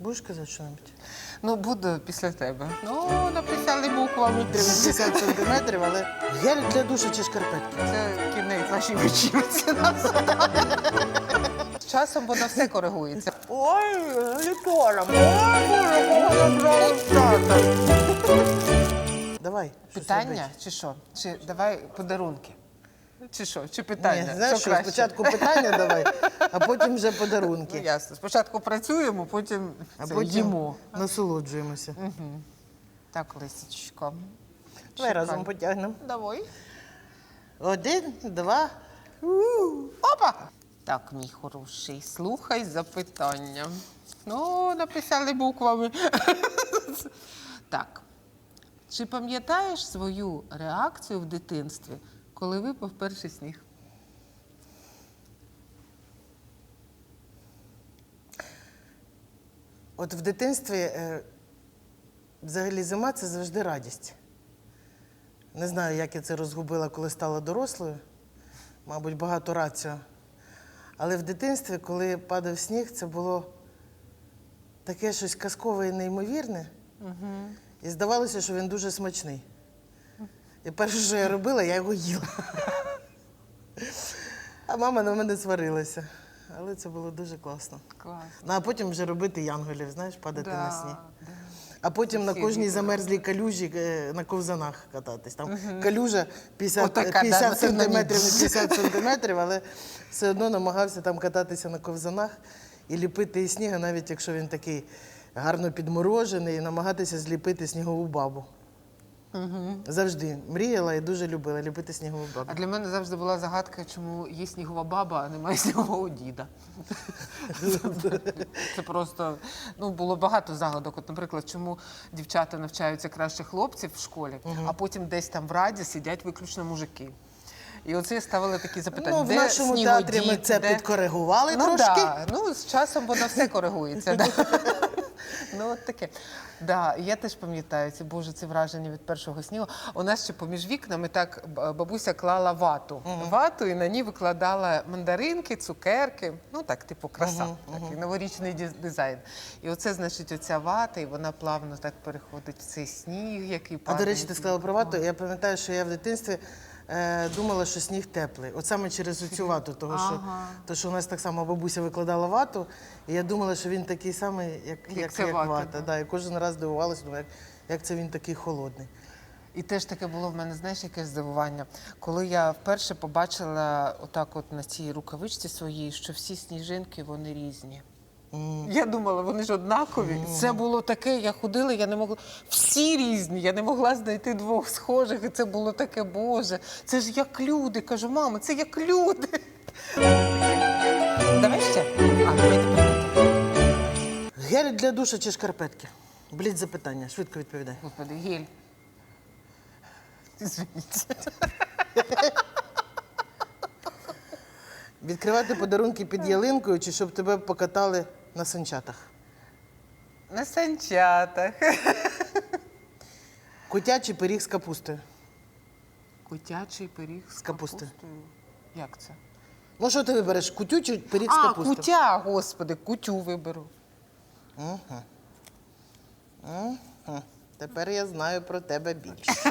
Будеш казати що-небудь? Ну, буду після тебе. Ну, написали буквами. 50 сантиметрів, але гель для душу чи шкарпетки? Це кінець нашій вечірці. З часом воно все коригується. Ой, літора, Давай. щось Питання робити. чи що? Чи давай подарунки? Чи що? Чи питання? Ні, знаєш, що, спочатку питання давай, а потім вже Ну, подарунки. ясно. Спочатку працюємо, потім А це, потім їмо. насолоджуємося. Так, Лисичко. Давай разом потягнемо. Давай. Один, два. Опа! Так, мій хороший, слухай запитання. Ну, написали буквами. так. Чи пам'ятаєш свою реакцію в дитинстві, коли випав перший сніг? От в дитинстві е, взагалі зима це завжди радість. Не знаю, як я це розгубила, коли стала дорослою. Мабуть, багато раціо. Але в дитинстві, коли падав сніг, це було таке щось казкове і неймовірне. І здавалося, що він дуже смачний. І перше, що я робила, я його їла. А мама на мене сварилася. Але це було дуже класно. Клас. Ну, а потім вже робити янголів, знаєш, падати на сніг. да. А потім на кожній замерзлій калюжі е, на ковзанах кататись. Там калюжа 50, Отака, да, 50 на тим на сантиметрів, не 50 сантиметрів, але все одно намагався там кататися на ковзанах і ліпити із сніга, навіть якщо він такий гарно підморожений, і намагатися зліпити снігову бабу. Завжди мріяла і дуже любила ліпити снігову бабу. А для мене завжди була загадка, чому є снігова баба, а немає снігового діда. Це просто ну було багато загадок. От, наприклад, чому дівчата навчаються краще хлопців в школі, а потім десь там в раді сидять виключно мужики. І оце ставили такі запитання. Ну, в де нашому снігодід, театрі ми це де- підкоригували ну, трошки. Да. Ну, з часом воно все коригується. Да. Ну, от таке. Да, я теж пам'ятаю ці боже, ці враження від першого снігу. У нас ще поміж вікнами так бабуся клала вату. Вату і на ній викладала мандаринки, цукерки. Ну так, типу, краса, такий новорічний дизайн. І оце, значить, оця вата, і вона плавно так переходить в цей сніг, який А до речі, ти сказала про вату. Я пам'ятаю, що я в дитинстві е, думала, що сніг теплий. От саме через цю вату, того що, Ага. то, що у нас так само бабуся викладала вату, і я думала, що він такий самий, як, як, як, ця вата, вата. да. Да. І кожен раз дивувалася, думаю, як, як це він такий холодний. І теж таке було в мене, знаєш, яке здивування. Коли я вперше побачила отак, от на цій рукавичці своїй, що всі сніжинки вони різні. Я думала, вони ж однакові. Це було таке, я ходила, я не могла. Всі різні, я не могла знайти двох схожих, і це було таке, Боже, це ж як люди. Кажу, мама, це як люди. Давай ще. А, давайте. Гель для душа чи шкарпетки? Бліть запитання, швидко відповідай. Господи, гель. Извините. Відкривати подарунки під ялинкою чи щоб тебе покатали на санчатах? На санчатах. Кутя чи пиріг з капустою? Котячий пиріг з, капусти. капустою. Як це? Ну що ти вибереш? Кутю чи пиріг з А, капустою? кутя, господи, кутю виберу. Мгм. Тепер я знаю про тебе більше.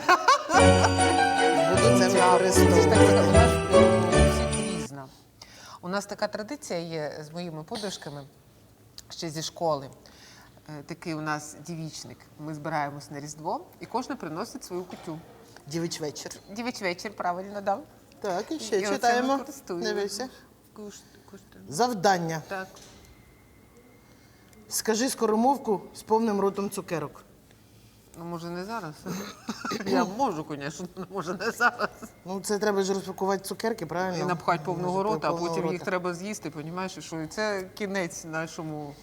Буду це Це ж так, використовувати. у нас е, всіх різна. У нас така традиція є з моїми подружками ще зі школи. Е, Такий у нас дівічник. Ми збираємось на Різдво і кожен приносить свою кутю. Дівич вечір. Дівич вечір, правильно дав. Так, і ще І читаємо. Дивися. Завдання. Так. Скажи скоромовку з повним ротом цукерок. Ну, може, не зараз. Я можу, звісно, але може не зараз. Ну, це треба ж розпакувати цукерки, правильно? І напхати повного Може, рота, а повного потім їх рота. треба з'їсти, розумієш, що і це кінець нашому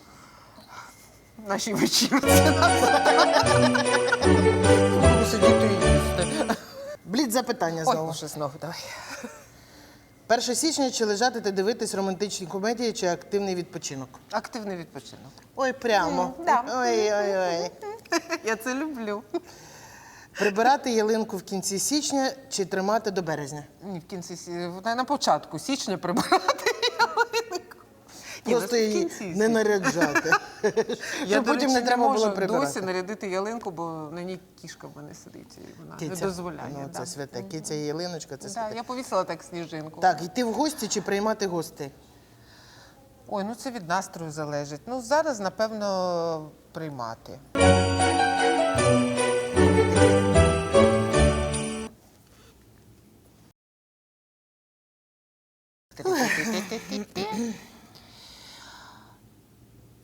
нашій вечірці. Будемо сидіти і їсти. Бліт запитання Ой, знову. може знову, давай. 1 січня чи лежати та дивитись романтичні комедії, чи активний відпочинок? Активний відпочинок. Ой, прямо. Да. Ой, ой, ой. Я це люблю. Прибирати ялинку в кінці січня чи тримати до березня? Ні, в кінці сі- на- початку січня прибирати. Просто її не наряджати. Я, Щоб до потім не треба було прибирати. досі нарядити ялинку, бо на ній кішка в мене сидить. І вона не Киця. дозволяє. Ну, да. це святе. Киця і ялиночка, це Да, святе. я повісила так сніжинку. Так, йти в гості чи приймати гостей? Ой, ну це від настрою залежить. Ну зараз, напевно, приймати.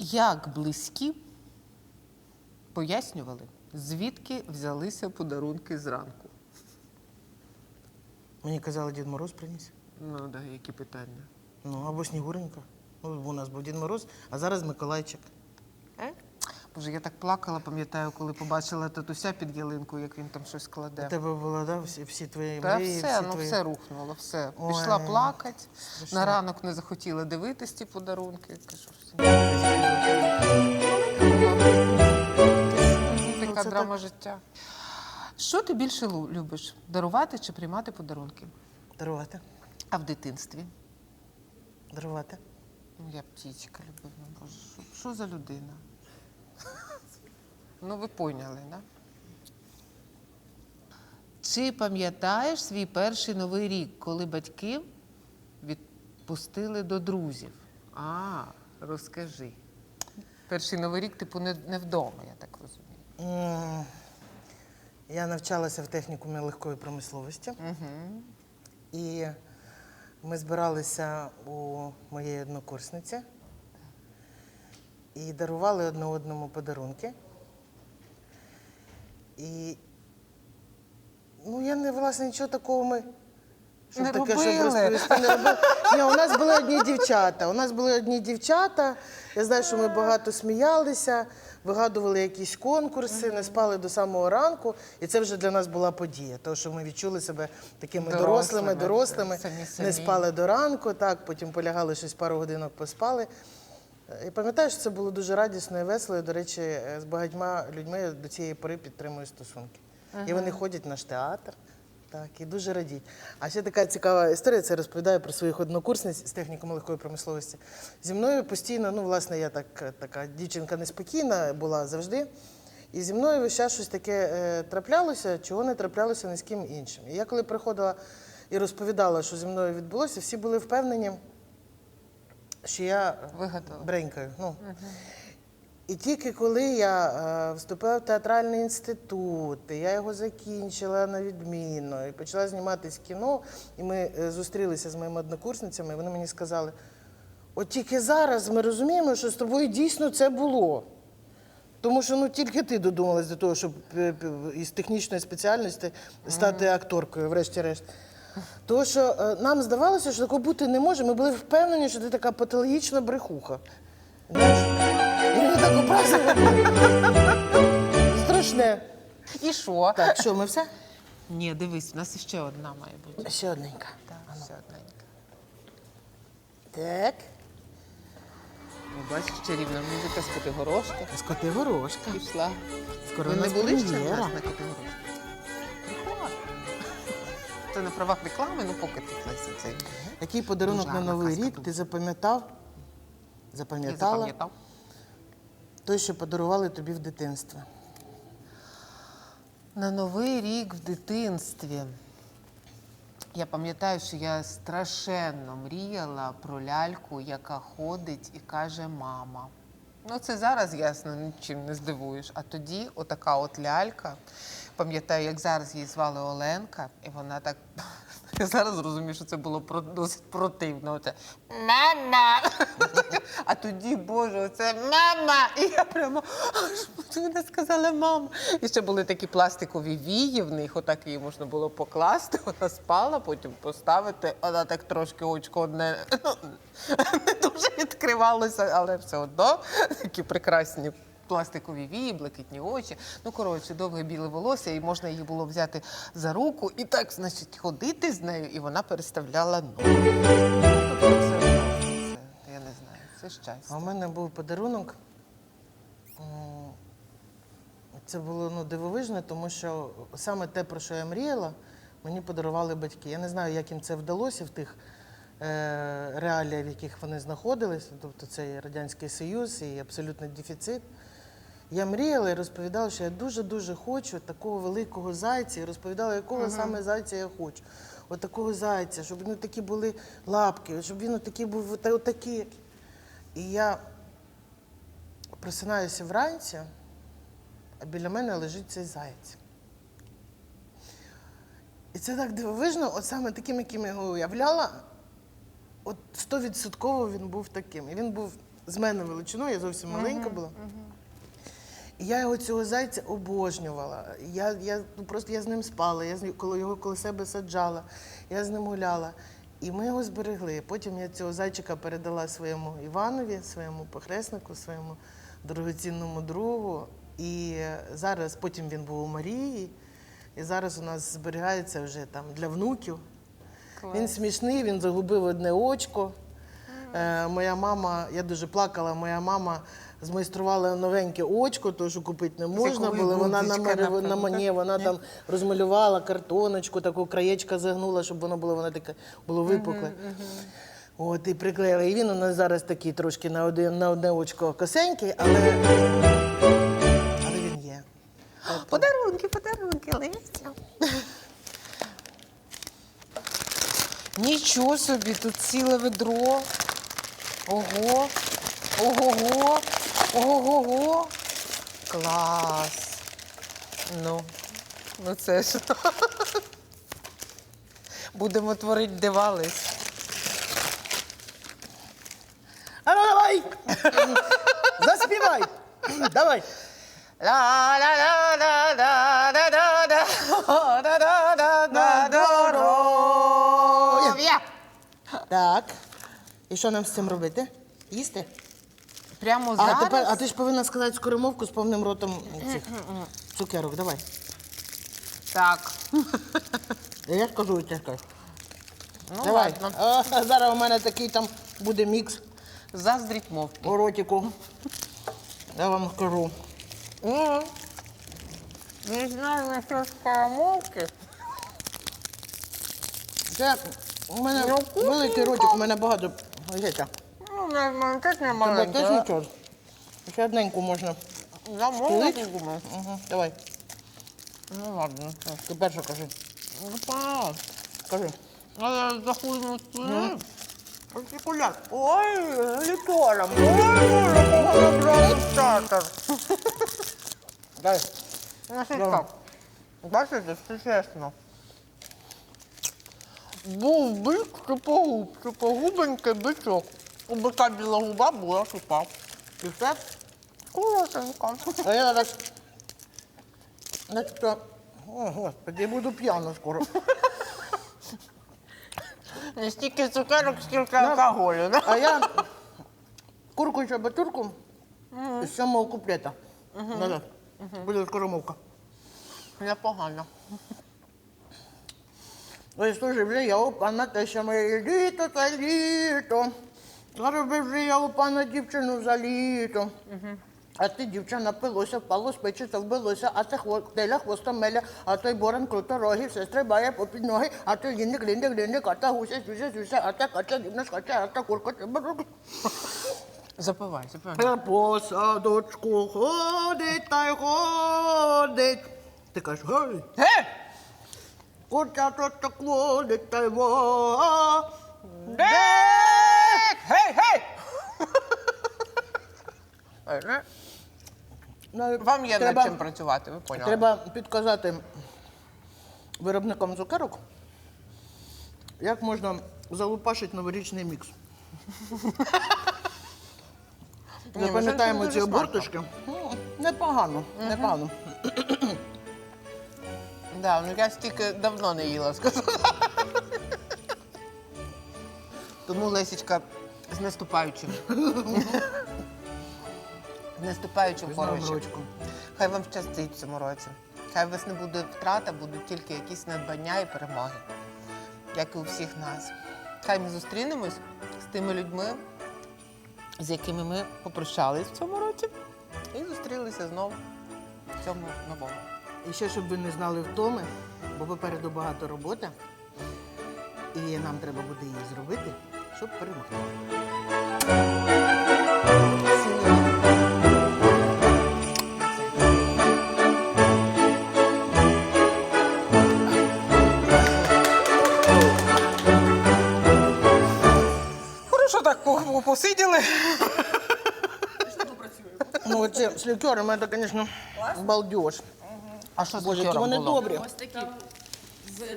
Як близькі пояснювали, звідки взялися подарунки зранку? Мені казали, Дід Мороз приніс. Ну, да, які питання? Ну, або Снігуренька. Ну, у нас був Дід Мороз, а зараз Миколайчик. Боже, я так плакала, пам'ятаю, коли побачила татуся під ялинкою, як він там щось У тебе було, да, всі, всі твої Та мрії, все, всі ну твої... все рухнуло, все. Ой, Пішла плакати, страшно. на ранок не захотіла дивитись ті подарунки. Кажу. Ну, Така драма життя. Що ти більше любиш? Дарувати чи приймати подарунки? Дарувати, А в дитинстві? дарувати. Ну, я птічка любив, боже, що за людина? Ну, ви поняли, да? Чи пам'ятаєш свій перший новий рік, коли батьки відпустили до друзів? А, розкажи. Перший новий рік, типу, не, не вдома, я так розумію. М, Я навчалася в технікумі легкої промисловості. Угу. І ми збиралися у моєї однокурсниці і дарували одне одному подарунки. І ну, я не власне нічого такого ми. щоб Не таке, робили. щоб розповісти, не робили. Ні, у нас були одні дівчата. У нас були одні дівчата. Я знаю, що ми багато сміялися, вигадували якісь конкурси, не спали до самого ранку. І це вже для нас була подія, тому що ми відчули себе такими Дорослими, дорослими, дорослими, самі самі. не спали до ранку, так, потім полягали щось пару годинок поспали. І пам'ятаю, що це було дуже радісно і весело. І, до речі, е, з багатьма людьми я до цієї пори підтримую стосунки. І вони ходять в наш театр. Так, і дуже радіють. А ще така цікава історія, це я розповідаю про своїх однокурсниць з технікуму легкої промисловості. Зі мною постійно, ну, власне, я так, така дівчинка неспокійна була завжди. І зі мною весь час щось таке е, траплялося, чого не траплялося ні з ким іншим. І я коли приходила і розповідала, що зі мною відбулося, всі були впевнені, що я е, Вигадала. бренькаю. Ну. І тільки коли я е, вступила в театральний інститут, і я його закінчила на відмінно і почала зніматись в кіно, і ми е, зустрілися з моїми однокурсницями, і вони мені сказали: от тільки зараз ми розуміємо, що з тобою дійсно це було. Тому що ну тільки ти додумалась до того, щоб е, е, із технічної спеціальності стати акторкою, врешті-решт. Тому що е, нам здавалося, що такого бути не може. Ми були впевнені, що ти така патологічна брехуха. Знаєш? І мені так образило. Страшне. І що? Так, що, ми все? Ні, дивись, у нас ще одна має бути. Ще одненька. Так, ще одненька. Так. Ну, бачиш, чарівна музика з Котигорошки. З Котигорошка. Пішла. Скоро Ви не нас були ще в прем'єра. нас на Котигорошці? Це на правах реклами, ну поки тут Леся цей. Який подарунок Дуже на гарна Новий казка рік ти запам'ятав? Я Запам'ятала? запам'ятав. Той, що подарували тобі в дитинстві. На Новий рік в дитинстві. Я пам'ятаю, що я страшенно мріяла про ляльку, яка ходить і каже мама. Ну, це зараз ясно, нічим не здивуєш. А тоді отака от лялька. Пам'ятаю, як зараз її звали Оленка, і вона так. Я зараз розумію, що це було досить противно. Оце мама. А тоді, Боже, оце мама. І я прямо вона сказала мама. І ще були такі пластикові вії, в них отак її можна було покласти. Вона спала, потім поставити. Вона так трошки очко одне не дуже відкривалося, але все одно такі прекрасні. Пластикові вії, блакитні очі. Ну, коротше, довге біле волосся, і можна її було взяти за руку і так, значить, ходити з нею, і вона переставляла ноги. Ну, тобто я не знаю, це щастя. А у мене був подарунок. Це було ну, дивовижно, тому що саме те, про що я мріяла, мені подарували батьки. Я не знаю, як їм це вдалося в тих е, реалія, в яких вони знаходилися, тобто це і Радянський Союз, і абсолютний дефіцит. Я мріяла і розповідала, що я дуже-дуже хочу такого великого зайця, і розповідала, якого саме зайця я хочу. От такого зайця, щоб ну, такі були лапки, щоб він отакий був ота- отакий. І я просинаюся вранці, а біля мене лежить цей заєць. І це так дивовижно, от саме таким, яким я його уявляла, от стовідсотково він був таким. І він був з мене величиною, я зовсім маленька була. І я його цього зайця обожнювала. Я, я ну, просто я з ним спала, я з ним, коли його коло себе саджала, я з ним гуляла. І ми його зберегли. Потім я цього зайчика передала своєму Іванові, своєму похреснику, своєму дорогоцінному другу. І зараз потім він був у Марії. І зараз у нас зберігається вже там для внуків. Він смішний, він загубив одне очко. Е, моя мама, я дуже плакала, моя мама змайструвала новеньке очко, то що купити не можна якого було. Вона намалювала, на мені, вона там розмалювала картоночку, таку краєчка загнула, щоб воно було, воно таке було випукле. От, і приклеїла. І він у нас зараз такий трошки на, один, на одне очко косенький, але, але він є. Подарунки, подарунки, Леся. Нічого собі, тут ціле ведро. Ого. Ого-го. Ого-го. Клас. Ну, ну це ж. Будемо творити дивались. А ну давай! Заспівай! Давай! Здоров'я! Так. І що нам з цим робити? Їсти? Прямо А, зараз? тепер, а ти ж повинна сказати скоромовку з повним ротом цих цукерок. Давай. Так. Я ж кажу, і ти скажеш. Ну, Давай. ладно. А, зараз у мене такий там буде мікс Заздріть мовки. у ротику. Я вам скажу. Не знаю, на що скоромовки. Це у мене Ну, великий ротик, у мене багато. Ну, не знаю, теж не Тебе маленьке. теж нічого. Ще одненьку можна. Замовити думаю. Угу. Давай. Ну ладно. так. Ти перша кажи. Ну, понятно. Кажи. Але захуйну спину. Артикуляр. Ой, літором. Ой, бронстатор. Дай. Значить так. Бачите, все чесно. Був бик чупогуб, чупогубенький бичок. У бика біла губа була шупа. І все? Коротенько. А я зараз. Начебто. О, господи, я буду п'яна скоро. Не стільки цукерок, скільки алкоголю, да? А я курку і чабатурку з сьомого куплета. Назад. Буде скоромовка. Непогано. Ой, слушай, я у пана теща моє літо та літо. Зараз би вже я у пана дівчину за літо. А ти, дівча, напилося, впало з печі, та вбилося, а це теля хвоста меля, а той боран круто роги, все стрибає попід ноги, а той лінник, лінник, лінник, а та гуся, зюся, зюся, а та кача, дівна скача, а та курка. Запивай, запивай. По садочку ходить та й ходить. Ти кажеш, гей, Ге! курча так водить та й во. Гей, гей! Ну, Вам є треба, над чим працювати, ви поняли. Треба підказати виробникам цукерок, як можна залупашити новорічний мікс. Запам'ятаємо ці. Ну, Непогано, непогано. Да, ну я стільки давно не їла, скажу. Тому Лесічка з наступаючим. З наступаючим хорошим. Хай вам щастить в цьому році. Хай у вас не буде втрата, будуть тільки якісь надбання і перемоги, як і у всіх нас. Хай ми зустрінемось з тими людьми, з якими ми попрощались в цьому році, і зустрілися знову в цьому новому. І ще, щоб ви не знали втоми, бо попереду багато роботи, і нам треба буде її зробити. Щоб перемогти. Хорошо так по- по- посиділи. Ну, оце з лікерами, це, звісно, балдеж. А що з Боже, які лікером вони було? добрі. Ось такі.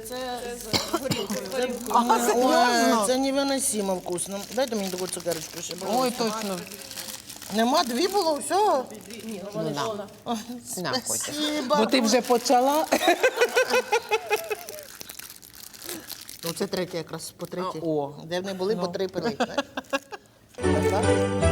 Це з горілкою. Ага, серйозно? Це невиносимо вкусно. Дайте мені таку цукерочку ще. будь Ой, ласка. точно. Нема, дві було, все. Ні, ну вони на. повна. На, Котя. Спасибо. Бо ти вже почала. Ну, це третє якраз по о. Де вони були, по три пили. знаєш. Так, так, так.